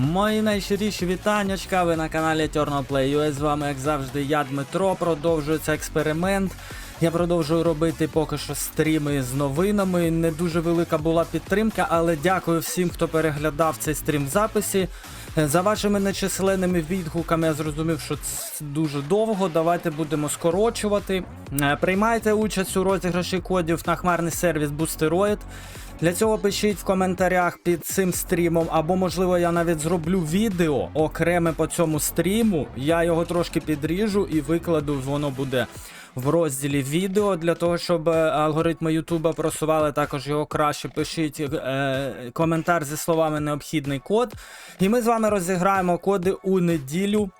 Мої найщиріші вітаннячка, ви на каналі Eternal Play UA. З вами, як завжди, я Дмитро. Продовжується експеримент. Я продовжую робити поки що стріми з новинами. Не дуже велика була підтримка, але дякую всім, хто переглядав цей стрім в записі. За вашими нечисленними відгуками я зрозумів, що це дуже довго. Давайте будемо скорочувати. Е, Приймайте участь у розіграші кодів на хмарний сервіс Boosteroid. Для цього пишіть в коментарях під цим стрімом, або, можливо, я навіть зроблю відео окреме по цьому стріму. Я його трошки підріжу і викладу, воно буде в розділі відео для того, щоб е, алгоритми Ютуба просували також його краще. Пишіть е, коментар зі словами необхідний код. І ми з вами розіграємо коди у неділю.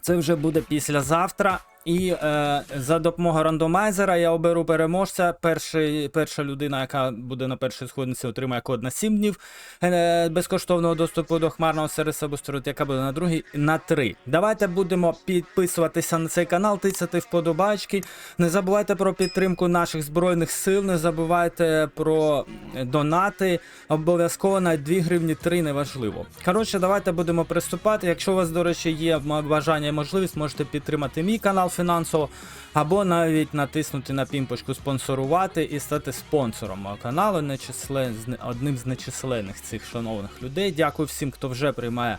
Це вже буде післязавтра. І е, за допомогою рандомайзера я оберу переможця. Перший, перша людина, яка буде на першій сходниці, отримає код на 7 днів е, безкоштовного доступу до хмарного сервісу Boosteroid, яка буде на другий на 3. Давайте будемо підписуватися на цей канал, тицяти вподобачки. Не забувайте про підтримку наших збройних сил, не забувайте про донати. Обов'язково на 2 гривні 3 неважливо. Коротше, давайте будемо приступати. Якщо у вас, до речі, є бажання і можливість, можете підтримати мій канал фінансово, або навіть натиснути на пімпочку спонсорувати і стати спонсором мого каналу, нечислен... одним з нечисленних цих шановних людей. Дякую всім, хто вже приймає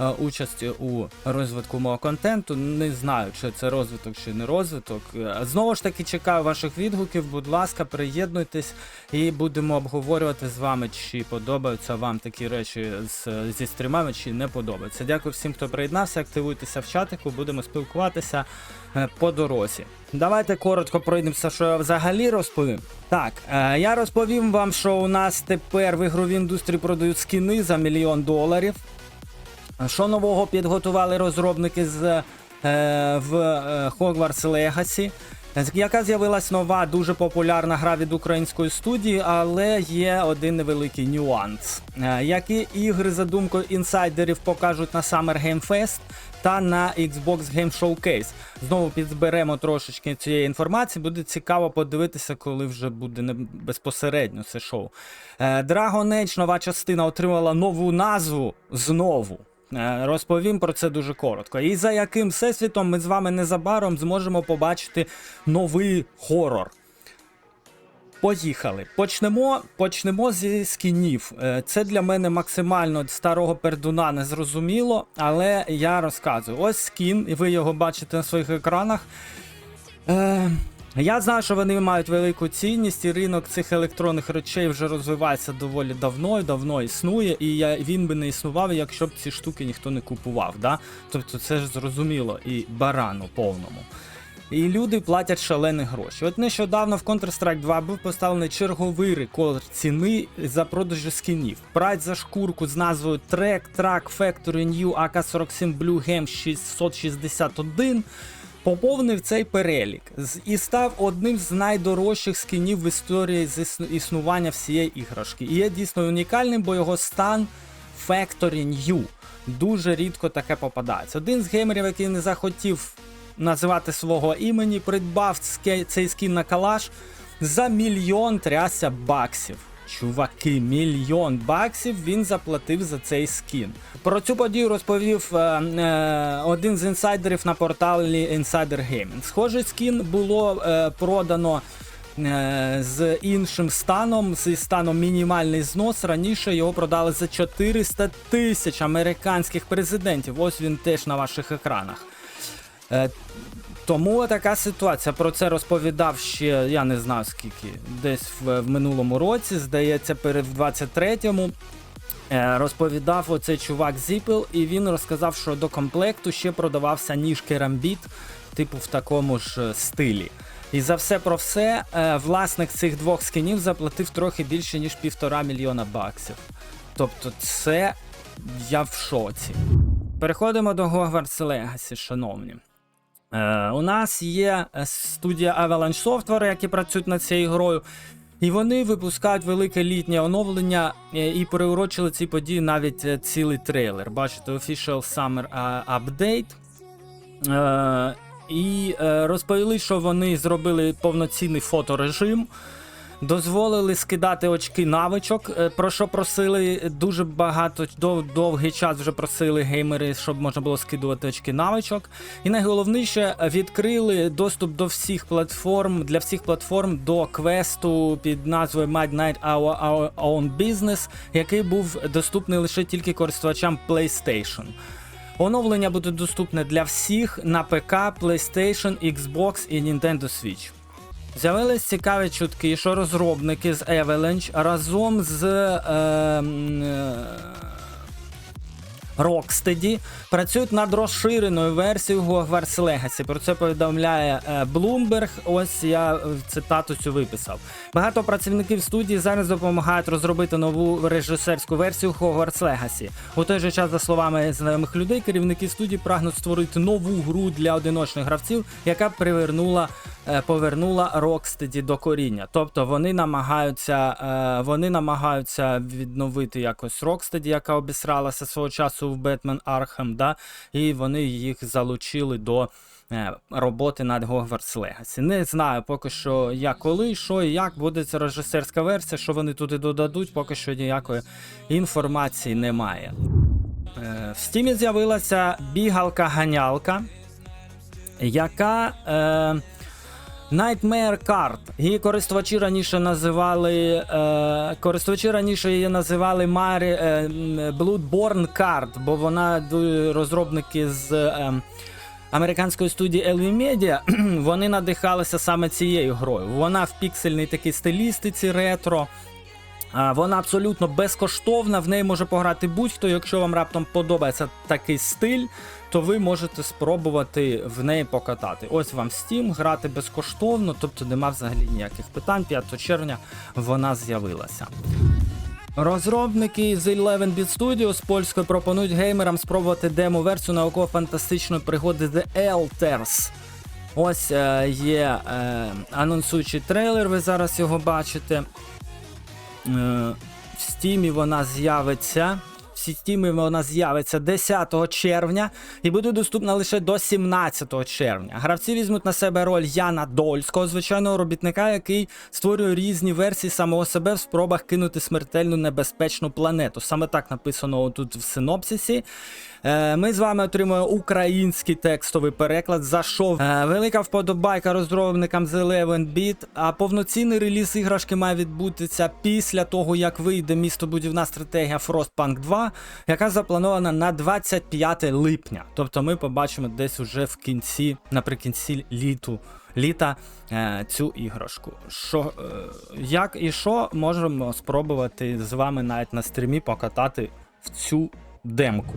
е, участь у розвитку мого контенту. Не знаю, чи це розвиток, чи не розвиток. Е, Знову ж таки, чекаю ваших відгуків. Будь ласка, приєднуйтесь і будемо обговорювати з вами, чи подобаються вам такі речі з, зі стрімами, чи не подобаються. Дякую всім, хто приєднався. Активуйтеся в чатику, будемо спілкуватися по дорозі. Давайте коротко пройдемося, що я взагалі розповім. Так, е, я розповім вам, що у нас тепер в ігровій індустрії продають скіни за мільйон доларів. Що нового підготували розробники з, е, в е, Hogwarts Legacy? Яка з'явилась нова, дуже популярна гра від української студії, але є один невеликий нюанс. Е, Які ігри за думкою інсайдерів покажуть на Summer Game Fest та на Xbox Game Showcase? Знову підзберемо трошечки цієї інформації. Буде цікаво подивитися, коли вже буде не безпосередньо це шоу. Е, Dragon Age нова частина отримала нову назву знову. Е, Розповім про це дуже коротко. І за яким всесвітом ми з вами незабаром зможемо побачити новий хорор. Поїхали. Почнемо, почнемо зі скінів. Е, Це для мене максимально старого пердуна незрозуміло, але я розказую. Ось скін, і ви його бачите на своїх екранах. Е, я знаю, що вони мають велику цінність, і ринок цих електронних речей вже розвивається доволі давно, давно існує, і я, він би не існував, якщо б ці штуки ніхто не купував. Да? Тобто це ж зрозуміло і барану повному. І люди платять шалені гроші. От нещодавно в Counter-Strike 2 був поставлений черговий рекорд ціни за продажу скінів. Прайс за шкурку з назвою Track Track Factory New AK-47 Blue Gem 661 поповнив цей перелік і став одним з найдорожчих скінів в історії існування всієї іграшки. І є дійсно унікальним, бо його стан Factory New. Дуже рідко таке попадається. Один з геймерів, який не захотів називати свого імені, придбав цей скін на калаш за мільйон трясся баксів. Чуваки, мільйон баксів він заплатив за цей скін. Про цю подію розповів е, е, один з інсайдерів на порталі Insider Gaming. Схожий скін було е, продано е, з іншим станом, зі станом мінімальний знос. Раніше його продали за 400 тисяч американських президентів. Ось він теж на ваших екранах. Е, тому така ситуація. Про це розповідав ще, я не знаю скільки, десь в, в минулому році, здається, перед 23-му. Е, розповідав оцей чувак Зіпел, і він розказав, що до комплекту ще продавався ніж керамбіт, типу в такому ж е, стилі. І за все про все, власник цих двох скінів заплатив трохи більше, ніж півтора мільйона баксів. Тобто, це я в шоці. Переходимо до Hogwarts Legacy, шановні. Е, у нас є е, студія Avalanche Software, які працюють над цією грою. І вони випускають велике літнє оновлення е, і приурочили ці події навіть цілий трейлер. Бачите, Official Summer Update. І розповіли, що вони зробили повноцінний фоторежим. Дозволили скидати очки навичок, е, про що просили дуже багато дов, довгий час вже просили геймери, щоб можна було скидувати очки навичок. І найголовніше відкрили доступ до всіх платформ для всіх платформ до квесту під назвою Midnight Our, Our Own Business, який був доступний лише тільки користувачам PlayStation. Оновлення буде доступне для всіх на ПК, PlayStation, Xbox і Nintendo Switch. З'явились цікаві чутки, що розробники з Avalanche разом з е, е, Rocksteady працюють над розширеною версією Hogwarts Legacy. Про це повідомляє е, Bloomberg. Ось я е, цитату цю виписав. Багато працівників студії зараз допомагають розробити нову режисерську версію Hogwarts Legacy. У той же час, за словами знайомих людей, керівники студії прагнуть створити нову гру для одиночних гравців, яка привернула повернула Rocksteady до коріння. Тобто вони намагаються, е, вони намагаються відновити якось Rocksteady, яка обісралася свого часу в Batman Arkham, да? і вони їх залучили до. е, Роботи над Hogwarts Legacy. Не знаю поки що як коли, що і як буде ця режисерська версія, що вони туди додадуть, поки що ніякої інформації немає. Е, В стімі з'явилася бігалка-ганялка, яка. Е, Nightmare Card. Її користувачі раніше називали. Е, користувачі раніше її називали Марі, е, Bloodborne Card, бо вона розробники з. Е, Американської студії LV Media, вони надихалися саме цією грою. Вона в піксельній такій стилістиці ретро. Вона абсолютно безкоштовна, в неї може пограти будь-хто. Якщо вам раптом подобається такий стиль, то ви можете спробувати в неї покатати. Ось вам Steam, грати безкоштовно, тобто нема взагалі ніяких питань. 5 червня вона з'явилася. Розробники з 11-Bit Studio з польською пропонують геймерам спробувати демо-версію науково-фантастичної пригоди The Elders. Ось е, є е, анонсуючий трейлер, ви зараз його бачите. Е, в стімі вона з'явиться. В стімі вона з'явиться 10 червня і буде доступна лише до 17 червня. Гравці візьмуть на себе роль Яна Дольського, звичайного робітника, який створює різні версії самого себе в спробах кинути смертельну небезпечну планету. Саме так написано тут в синопсисі. Е, Ми з вами отримуємо український текстовий переклад. За що Е, велика вподобайка розробникам з 11-bit, а повноцінний реліз іграшки має відбутися після того, як вийде містобудівна стратегія Frostpunk 2, яка запланована на 25 липня. Тобто ми побачимо десь уже в кінці, наприкінці літу. Літа е, цю іграшку. Що, е, як і що можемо спробувати з вами навіть на стрімі покатати в цю демку.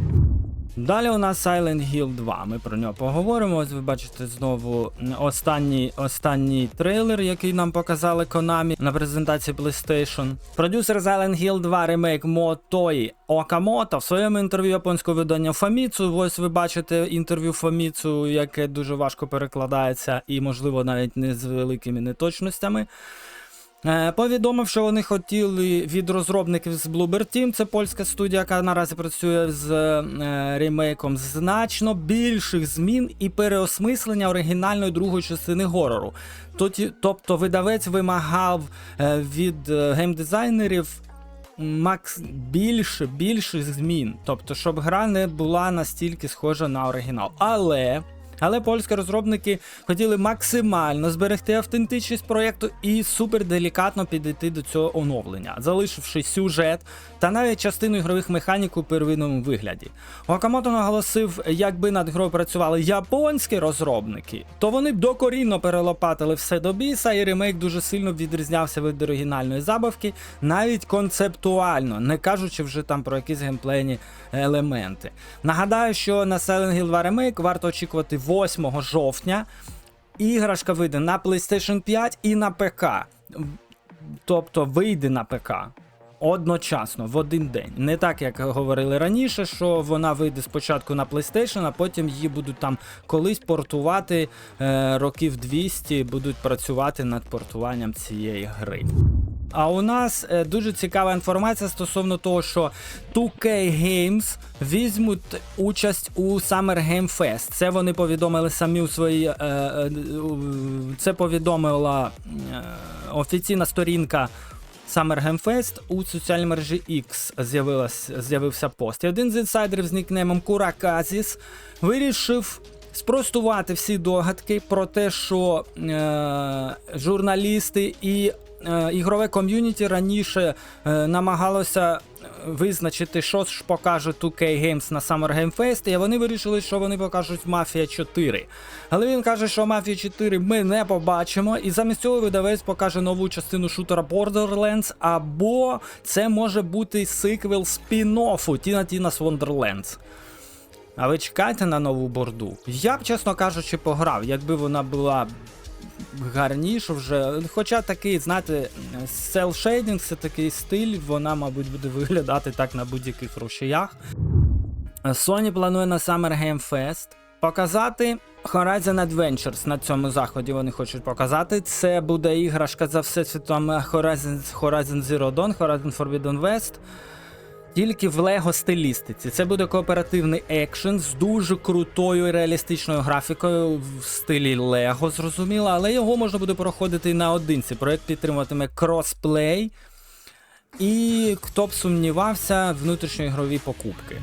Далі у нас Silent Hill 2. Ми про нього поговоримо. Ось ви бачите знову останній, останній трейлер, який нам показали Konami на презентації PlayStation. Продюсер Silent Hill 2 ремейк Мотої Окамото в своєму інтерв'ю японського видання Famitsu. Ось ви бачите інтерв'ю Famitsu, яке дуже важко перекладається і, можливо, навіть не з великими неточностями. Е, Повідомив, що вони хотіли від розробників з Bloober Team, це польська студія, яка наразі працює з е, ремейком, значно більших змін і переосмислення оригінальної другої частини горору. Тобто видавець вимагав е, від геймдизайнерів макс більше, більше змін. Тобто, щоб гра не була настільки схожа на оригінал. Але. Але польські розробники хотіли максимально зберегти автентичність проєкту і суперделікатно підійти до цього оновлення, залишивши сюжет та навіть частину ігрових механік у первинному вигляді. Окамото наголосив, якби над грою працювали японські розробники, то вони б докорінно перелопатили все до біса, і ремейк дуже сильно відрізнявся від оригінальної забавки, навіть концептуально, не кажучи вже там про якісь геймплейні елементи. Нагадаю, що на Silent Hill 2 ремейк варто очікувати 8 жовтня. Іграшка вийде на PlayStation 5 і на ПК. Тобто вийде на ПК. Одночасно, в один день. Не так, як говорили раніше, що вона вийде спочатку на PlayStation, а потім її будуть там колись портувати е, років 200, будуть працювати над портуванням цієї гри. А у нас е, дуже цікава інформація стосовно того, що 2K Games візьмуть участь у Summer Game Fest. Це вони повідомили самі у своїй. Е, е, це повідомила офіційна сторінка Summer Game Fest у соціальній мережі X з'явився пост. Один з інсайдерів з нікнеймом Кураказіс вирішив спростувати всі догадки про те, що е, журналісти і ігрове ком'юніті раніше е, намагалося визначити, що ж покаже 2K Games на Summer Game Fest, і вони вирішили, що вони покажуть Mafia 4. Але він каже, що Mafia 4 ми не побачимо, і замість цього видавець покаже нову частину шутера Borderlands, або це може бути сиквел спін-оффу Tina Tina's Wonderlands. А ви чекаєте на нову борду? Я б, чесно кажучи, пограв, якби вона була гарніше вже. Хоча такий, знаєте, селшейдинг це такий стиль, вона, мабуть, буде виглядати так на будь-яких рушіях. Sony планує на Summer Game Fest показати Horizon Adventures на цьому заході. Вони хочуть показати. Це буде іграшка за всесвітом Horizon, Horizon Zero Dawn, Horizon Forbidden West. Тільки в Лего стилістиці. Це буде кооперативний екшен з дуже крутою реалістичною графікою в стилі Лего, зрозуміло, але його можна буде проходити і наодинці. Проект підтримуватиме кросплей. І хто б сумнівався, внутрішньоігрові покупки.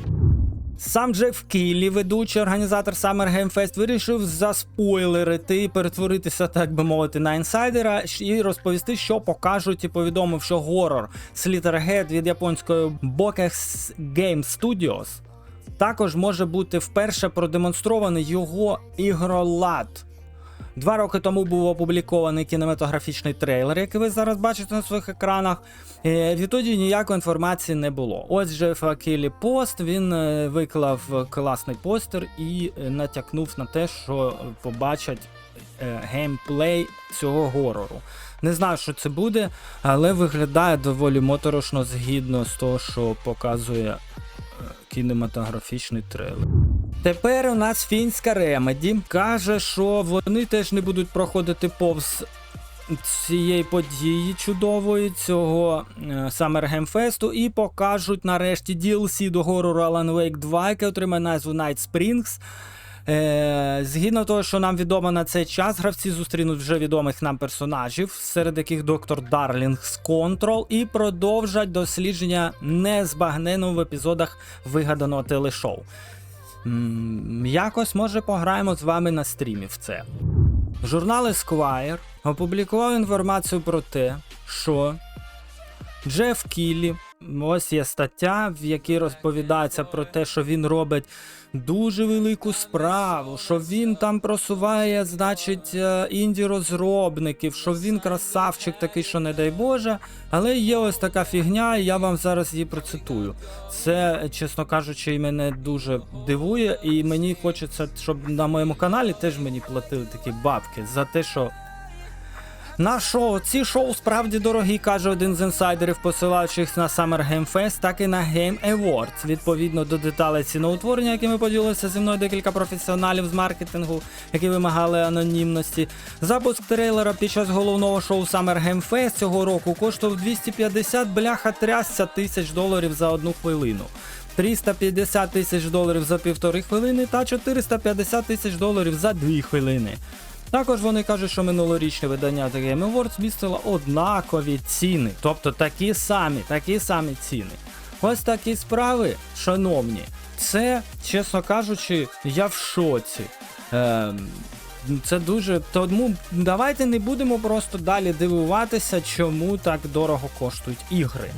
Сам Джек Кіллі, ведучий організатор Summer Game Fest, вирішив заспойлерити і перетворитися, так би мовити, на інсайдера і розповісти, що покажуть, і повідомив, що горор Slitterhead від японської Bokex Game Studios також може бути вперше продемонстрований його ігролад. Два роки тому був опублікований кінематографічний трейлер, який ви зараз бачите на своїх екранах. Е, Відтоді ніякої інформації не було. Ось же Факілі пост. Він е, виклав класний постер і е, натякнув на те, що побачать геймплей цього горору. Не знаю, що це буде, але виглядає доволі моторошно згідно з того, що показує кінематографічний трейлер. Тепер у нас фінська ремеді каже, що вони теж не будуть проходити повз цієї події чудової, цього Fest, і покажуть нарешті DLC до горору Alan Wake 2, яке отримає назву Night Springs. Е, згідно того, що нам відомо на цей час, гравці зустрінуть вже відомих нам персонажів, серед яких доктор Дарлінг з Control, і продовжать дослідження незбагненого в епізодах вигаданого телешоу. М, Якось може пограємо з вами на стрімі в це. Журнал Esquire опублікував інформацію про те, що Джеф Кіллі, ось є стаття, в якій розповідається про те, що він робить дуже велику справу, що він там просуває, значить, е, інді-розробників, що він красавчик такий, що не дай Боже. Але є ось така фігня, і я вам зараз її процитую. Це, чесно кажучи, і мене дуже дивує, і мені хочеться, щоб на моєму каналі теж мені платили такі бабки за те, що на шоу, ці шоу справді дорогі, каже один з інсайдерів, посилаючись на Summer Game Fest, так і на Game Awards. Відповідно до деталей ціноутворення, якими поділилися зі мною декілька професіоналів з маркетингу, які вимагали анонімності. Запуск трейлера під час головного шоу Summer Game Fest цього року коштував 250 бляха трясця тисяч доларів за одну хвилину. 350 тисяч доларів за півтори хвилини та 450 тисяч доларів за дві хвилини. Також вони кажуть, що минулорічне видання The Game Awards містило однакові ціни, тобто такі самі, такі самі ціни. Ось такі справи, шановні. Це, чесно кажучи, я в шоці. Ем, це дуже. Тому давайте не будемо просто далі дивуватися, чому так дорого коштують ігри.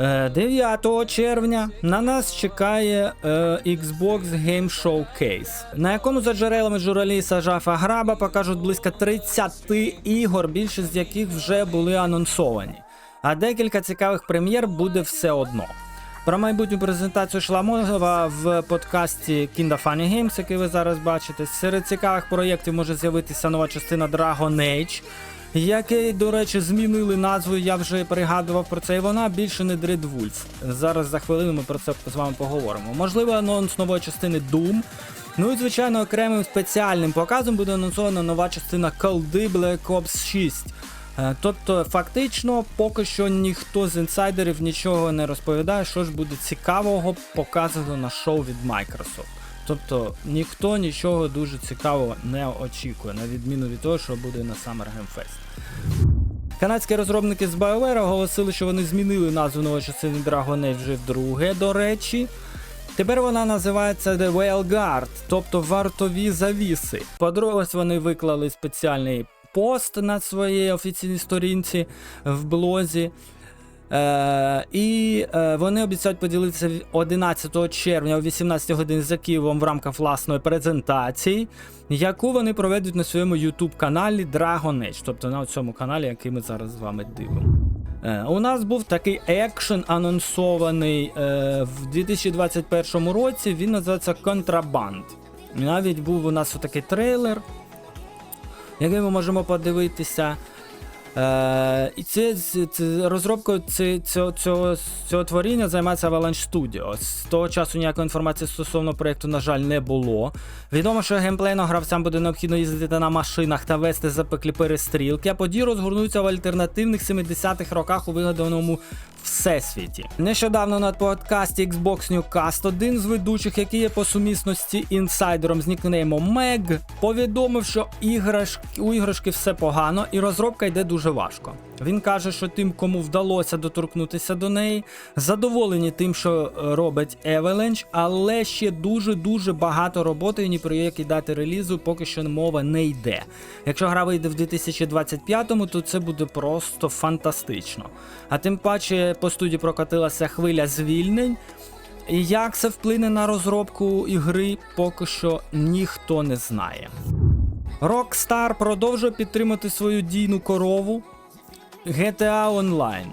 Е, 9 червня на нас чекає е, Xbox Game Showcase, на якому за джерелами журналіста Жафа Граба покажуть близько 30 ігор, більшість з яких вже були анонсовані. А декілька цікавих прем'єр буде все одно. Про майбутню презентацію йшла мова в подкасті Kinda Funny Games, який ви зараз бачите. Серед цікавих проєктів може з'явитися нова частина Dragon Age, який, до речі, змінили назву, я вже пригадував про це, і вона більше не Wolf. Зараз за хвилину ми про це з вами поговоримо. Можливо, анонс нової частини Doom. Ну і звичайно, окремим спеціальним показом буде анонсована нова частина колди Black Ops 6. Е, Тобто, фактично, поки що ніхто з інсайдерів нічого не розповідає, що ж буде цікавого показано на шоу від Microsoft. Тобто ніхто нічого дуже цікавого не очікує, на відміну від того, що буде на Summer Game Fest. Канадські розробники з BioWare оголосили, що вони змінили назву нової частини Dragon Age вже вдруге, до речі. Тепер вона називається The Whale Guard, тобто вартові завіси. По-друге, вони виклали спеціальний пост на своїй офіційній сторінці в блозі. Е, і е, вони обіцяють поділитися 11 червня о 18 годин за Києвом в рамках власної презентації, яку вони проведуть на своєму YouTube каналі Dragon Age, тобто на цьому каналі, який ми зараз з вами дивимо. Е, у нас був такий екшен анонсований е, в 2021 році. Він називається Контрабанд. Навіть був у нас такий трейлер, який ми можемо подивитися. Е, і це, це, розробкою цього, цього, цього творіння займається Avalanche Studio. З того часу ніякої інформації стосовно проєкту, на жаль, не було. Відомо, що геймплейно гравцям буде необхідно їздити на машинах та вести запеклі перестрілки, а події розгорнуться в альтернативних 70-х роках у вигаданому всесвіті. Нещодавно на подкасті Xbox Newcast один з ведучих, який є по сумісності інсайдером з нікнеймом Мег, повідомив, що іграшки, у іграшки все погано і розробка йде дуже важко. Він каже, що тим, кому вдалося доторкнутися до неї, задоволені тим, що е, робить Avalanche, але ще дуже-дуже багато роботи і ні про які дати релізу поки що мова не йде. Якщо гра вийде в 2025-му, то це буде просто фантастично. А тим паче по студії прокотилася хвиля звільнень. І як це вплине на розробку ігри, поки що ніхто не знає. Rockstar продовжує підтримати свою дійну корову GTA Online.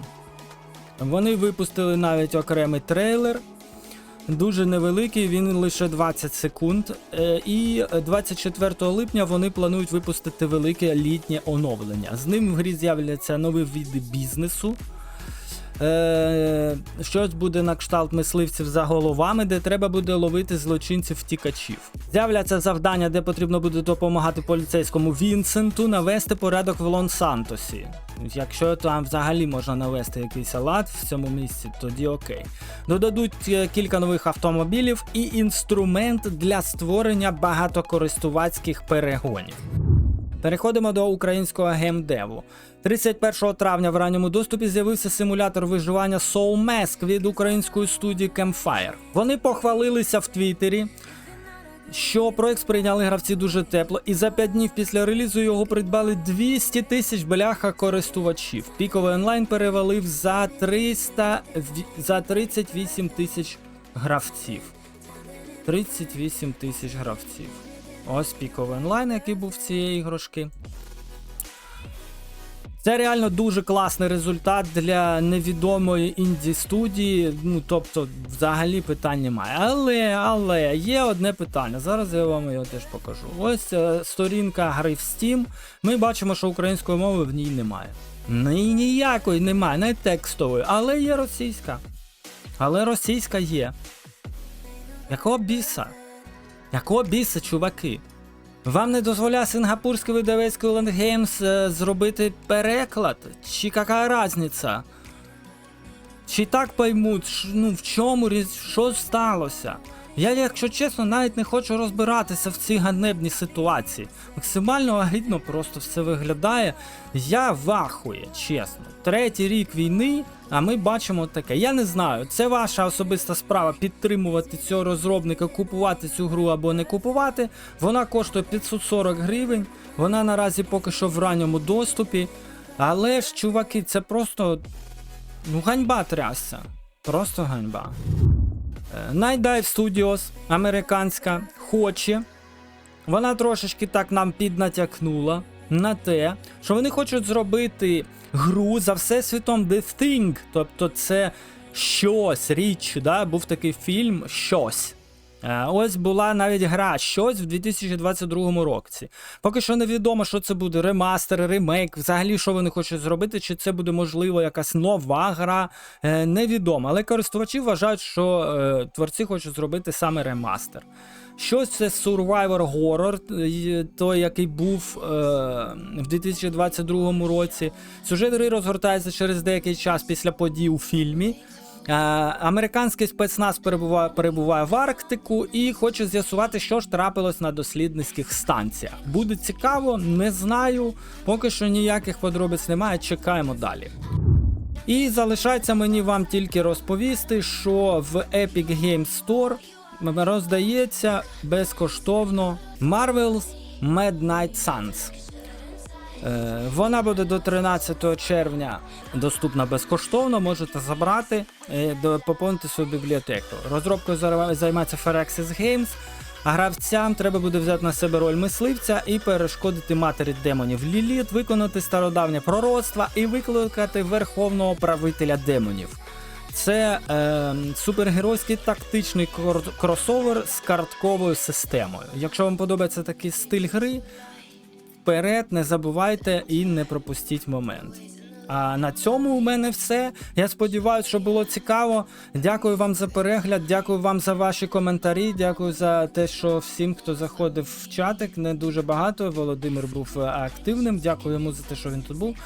Вони випустили навіть окремий трейлер. Дуже невеликий, він лише 20 секунд. Е, І 24 липня вони планують випустити велике літнє оновлення. З ним в грі з'являться нові види бізнесу. Е, щось буде на кшталт мисливців за головами, де треба буде ловити злочинців-втікачів. З'являться завдання, де потрібно буде допомагати поліцейському Вінсенту навести порядок в Лон-Сантосі. Якщо там взагалі можна навести якийсь лад в цьому місці, тоді окей. Додадуть е, кілька нових автомобілів і інструмент для створення багатокористувацьких перегонів. Переходимо до українського геймдеву. 31 травня в ранньому доступі з'явився симулятор виживання Soul Mask від української студії Campfire. Вони похвалилися в Твіттері, що проект сприйняли гравці дуже тепло, і за 5 днів після релізу його придбали 200 тисяч бляха користувачів. Піковий онлайн перевалив за 300, ві- за 38 тисяч гравців. 38 тисяч гравців. Ось піковий онлайн, який був в цієї іграшки. Це реально дуже класний результат для невідомої інді студії. Ну тобто, взагалі питань немає. Але, але є одне питання. Зараз я вам його теж покажу. Ось е, сторінка гри в Steam. Ми бачимо, що української мови в ній немає. Ні, ніякої немає, не текстової, але є російська. Але російська є. Якого біса? Якого біса, чуваки? Вам не дозволяє сингапурський видавець Coolend Games е, зробити переклад? Чи яка різниця? Чи так поймуть, ну в чому що сталося? Я, якщо чесно, навіть не хочу розбиратися в цій ганебній ситуації. Максимально агідно просто все виглядає. Я вахує, чесно. Третій рік війни, а ми бачимо таке. Я не знаю, це ваша особиста справа підтримувати цього розробника, купувати цю гру або не купувати. Вона коштує 540 гривень. Вона наразі поки що в ранньому доступі. Але ж, чуваки, це просто. Ну, ганьба трясся. Просто ганьба. Е, Night Dive Studios, американська, хоче. Вона трошечки так нам піднатякнула на те, що вони хочуть зробити гру за всесвітом The Thing. Тобто це щось, річ, да? був такий фільм щось. Е, Ось була навіть гра щось в 2022 році. Поки що невідомо, що це буде ремастер, ремейк, взагалі, що вони хочуть зробити, чи це буде можливо якась нова гра. е, Невідомо. Але користувачі вважають, що е, творці хочуть зробити саме ремастер. Щось це Survivor Horror, той, який був е, в 2022 році. Сюжет гри розгортається через деякий час після подій у фільмі. Е, Американський спецназ перебуває, перебуває в Арктику і хоче з'ясувати, що ж трапилось на дослідницьких станціях. Буде цікаво, не знаю. Поки що ніяких подробиць немає. Чекаємо далі. І залишається мені вам тільки розповісти, що в Epic Games Store роздається безкоштовно Marvel's Midnight Suns. Е, Вона буде до 13 червня доступна безкоштовно, можете забрати, е, поповнити свою бібліотеку. Розробкою займається Firaxis Games, гравцям треба буде взяти на себе роль мисливця і перешкодити матері демонів Ліліт, виконати стародавнє пророцтво і викликати верховного правителя демонів. Це е, супергеройський тактичний кросовер з картковою системою. Якщо вам подобається такий стиль гри, вперед, не забувайте і не пропустіть момент. А на цьому у мене все. Я сподіваюся, що було цікаво. Дякую вам за перегляд, дякую вам за ваші коментарі. Дякую за те, що всім, хто заходив в чатик, не дуже багато. Володимир був е, активним. Дякую йому за те, що він тут був.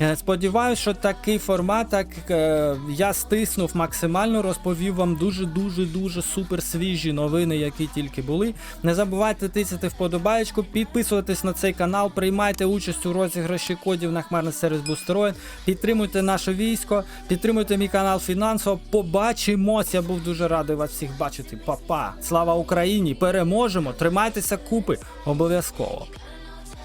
Е, Сподіваюсь, що такий формат, так е, я стиснув максимально, розповів вам дуже дуже дуже супер свіжі новини, які тільки були. Не забувайте тисяти вподобаєчку, підписуватись на цей канал, приймайте участь у розіграші кодів на хмарний сервіс Бустероїд, підтримуйте наше військо, підтримуйте мій канал фінансово. Побачимось! Я був дуже радий вас всіх бачити. Па-па! Слава Україні! Переможемо! Тримайтеся купи! Обов'язково!